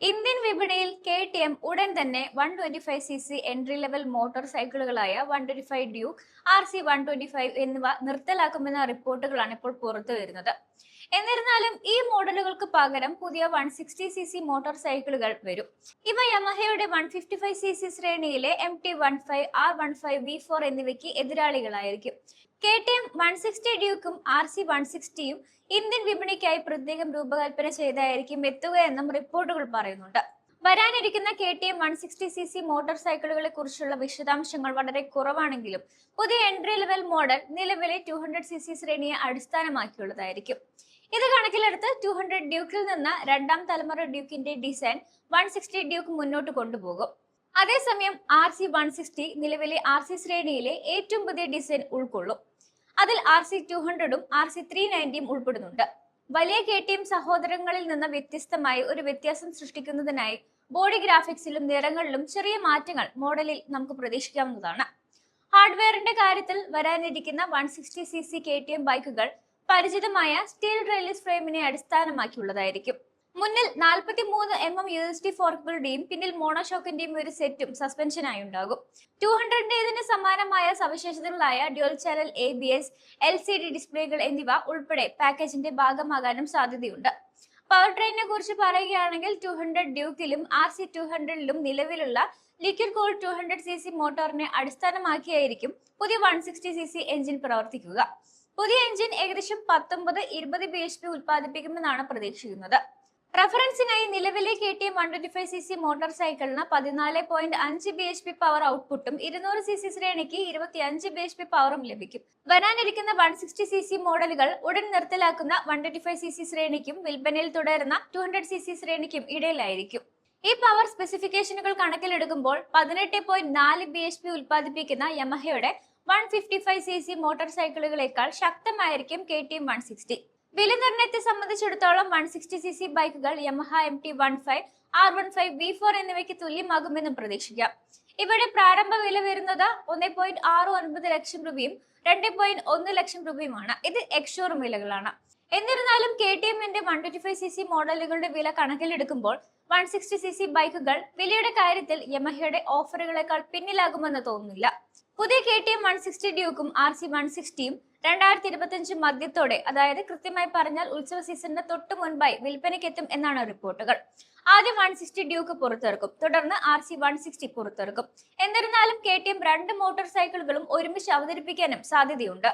Indian വിപണിയിൽ K T M ഉടൻ തന്നെ one twenty five C C entry level motor സൈക്കിളുകളായ one twenty five Duke R C one twenty five എന്നിവ നിർത്തലാക്കുമെന്ന റിപ്പോർട്ടുകളാണ് ഇപ്പോൾ പുറത്തു വരുന്നത് എന്നിരുന്നാലും ഈ മോഡലുകൾക്ക് പകരം പുതിയ one sixty C C motor സൈക്കിളുകൾ വരും. ഇവ യമഹയുടെ one fifty five C C ശ്രേണിയിലെ M T one five R one five V four എന്നിവയ്ക്ക് എതിരാളികളായിരിക്കും. K T M one sixty ഡ്യൂക്കും R C one സിക്സ്റ്റിയും ഇന്ത്യൻ വിപണിക്കായി പ്രത്യേകം രൂപകൽപ്പന ചെയ്തായിരിക്കും എത്തുക എന്നും റിപ്പോർട്ടുകൾ പറയുന്നുണ്ട്. വരാനിരിക്കുന്ന K T M one sixty C C motor സൈക്കിളുകളെ കുറിച്ചുള്ള വിശദാംശങ്ങൾ വളരെ കുറവാണെങ്കിലും പുതിയ എൻട്രി ലെവൽ മോഡൽ നിലവിലെ ടു ഹൺഡ്രഡ് സി സി ശ്രേണിയെ അടിസ്ഥാനമാക്കിയുള്ളതായിരിക്കും. ഇത് കണക്കിലെടുത്ത് ടു ഹൺഡ്രഡ് ഡ്യൂക്കിൽ നിന്ന് രണ്ടാം തലമുറ ഡ്യൂക്കിന്റെ ഡിസൈൻ വൺ സിക്സ്റ്റി ഡ്യൂക്ക് മുന്നോട്ട് കൊണ്ടുപോകും. അതേസമയം ആർ സി വൺ സിക്സ്റ്റി നിലവിലെ ആർ സി ശ്രേണിയിലെ ഏറ്റവും പുതിയ ഡിസൈൻ ഉൾക്കൊള്ളും. അതിൽ ആർ സി ടു ഹൺഡ്രഡും ആർ സി ത്രീ നയന്റിയും ഉൾപ്പെടുന്നുണ്ട്. വലിയ കെ ടി എം സഹോദരങ്ങളിൽ നിന്ന് വ്യത്യസ്തമായി ഒരു വ്യത്യാസം സൃഷ്ടിക്കുന്നതിനായി ബോഡി ഗ്രാഫിക്സിലും നിറങ്ങളിലും ചെറിയ മാറ്റങ്ങൾ മോഡലിൽ നമുക്ക് പ്രതീക്ഷിക്കാവുന്നതാണ്. ഹാർഡ്വെയറിന്റെ കാര്യത്തിൽ വരാനിരിക്കുന്ന one sixty C C K T M ബൈക്കുകൾ പരിചിതമായ സ്റ്റീൽ റെയിൽസ് ഫ്രെയിമിനെ അടിസ്ഥാനമാക്കിയുള്ളതായിരിക്കും. മുന്നിൽ നാൽപ്പത്തി മൂന്ന് M M U S T ഫോർക്കുകളുടെയും പിന്നിൽ മോണോഷോക്കിന്റെയും ഒരു സെറ്റും സസ്പെൻഷനായി ഉണ്ടാകും. ടു ഹൺഡ്രഡിന്റേതിന് സമാനമായ സവിശേഷതകളായ dual channel A B S L C D ഡിസ്പ്ലേകൾ എന്നിവ ഉൾപ്പെടെ പാക്കേജിന്റെ ഭാഗമാകാനും സാധ്യതയുണ്ട്. പവർ ട്രെയിനിനെ കുറിച്ച് പറയുകയാണെങ്കിൽ ടു ഹൺഡ്രഡ് ഡ്യൂക്കിലും ആർ സി ടു ഹൺഡ്രഡിലും നിലവിലുള്ള liquid cool two hundred C C മോട്ടോറിനെ അടിസ്ഥാനമാക്കിയായിരിക്കും പുതിയ one sixty C C engine പ്രവർത്തിക്കുക. പുതിയ എഞ്ചിൻ ഏകദേശം പത്തൊമ്പത് ഇരുപത് ബി എച്ച് പി ഉത്പാദിപ്പിക്കുമെന്നാണ് പ്രതീക്ഷിക്കുന്നത്. റഫറൻസിനായി നിലവിലെ K T M one twenty five C C motor സൈക്കിളിന് പതിനാല് പോയിന്റ് അഞ്ച് ബി എച്ച് പി പവർ ഔട്ട്പുട്ടും ഇരുന്നൂറ് സി സി ശ്രേണിക്ക് ഇരുപത്തി അഞ്ച് ബി എച്ച് പി പവറും ലഭിക്കും. വരാനിരിക്കുന്ന വൺ സിക്സ്റ്റി സി സി മോഡലുകൾ ഉടൻ നിർത്തലാക്കുന്ന one twenty five C C ശ്രേണിക്കും വിൽപ്പനയിൽ തുടരുന്ന ടു ഹൺഡ്രഡ് സി സി ശ്രേണിക്കും ഇടയിലായിരിക്കും. ഈ പവർ സ്പെസിഫിക്കേഷനുകൾ കണക്കിലെടുക്കുമ്പോൾ പതിനെട്ട് പോയിന്റ് നാല് ബി എച്ച് പി ഉൽപ്പാദിപ്പിക്കുന്ന യമഹയുടെ one fifty five C C motor സൈക്കിളുകളേക്കാൾ ശക്തമായിരിക്കും K T M one sixty വില നിർണയത്തെ സംബന്ധിച്ചിടത്തോളം വൺ സിക്സ്റ്റി സി സി ബൈക്കുകൾ Yamaha M T one five R one five V four എന്നിവയ്ക്ക് തുല്യമാകുമെന്നും പ്രതീക്ഷിക്കാം. ഇവിടെ പ്രാരംഭ വില വരുന്നത് ഒന്ന് പോയിന്റ് ആറ് ഒൻപത് ലക്ഷം രൂപയും രണ്ട് പോയിന്റ് ഒന്ന് ലക്ഷം രൂപയുമാണ്. ഇത് എക്സ്ഷോറും വിലകളാണ്. എന്നിരുന്നാലും കെ ടി എമ്മിന്റെ one twenty five C C മോഡലുകളുടെ വില കണക്കിലെടുക്കുമ്പോൾ വൺ സിക്സ്റ്റി സി സി ബൈക്കുകൾ വിലയുടെ കാര്യത്തിൽ യമഹയുടെ ഓഫറുകളെക്കാൾ പിന്നിലാകുമെന്ന് തോന്നുന്നില്ല. പുതിയ K T M one sixty ഡ്യൂക്കും R C one സിക്സ്റ്റിയും രണ്ടായിരത്തി ഇരുപത്തിയഞ്ച് മധ്യത്തോടെ അതായത് കൃത്യമായി പറഞ്ഞാൽ ഉത്സവ സീസണിന് തൊട്ട് മുൻപായി വിൽപ്പനയ്ക്കെത്തും എന്നാണ് റിപ്പോർട്ടുകൾ. ആദ്യം വൺ സിക്സ്റ്റി ഡ്യൂക്ക് പുറത്തിറക്കും തുടർന്ന് ആർ സി വൺ സിക്സ്റ്റി പുറത്തിറക്കും. എന്നിരുന്നാലും കെ ടി എം രണ്ട് മോട്ടോർ സൈക്കിളുകളും ഒരുമിച്ച് അവതരിപ്പിക്കാനും സാധ്യതയുണ്ട്.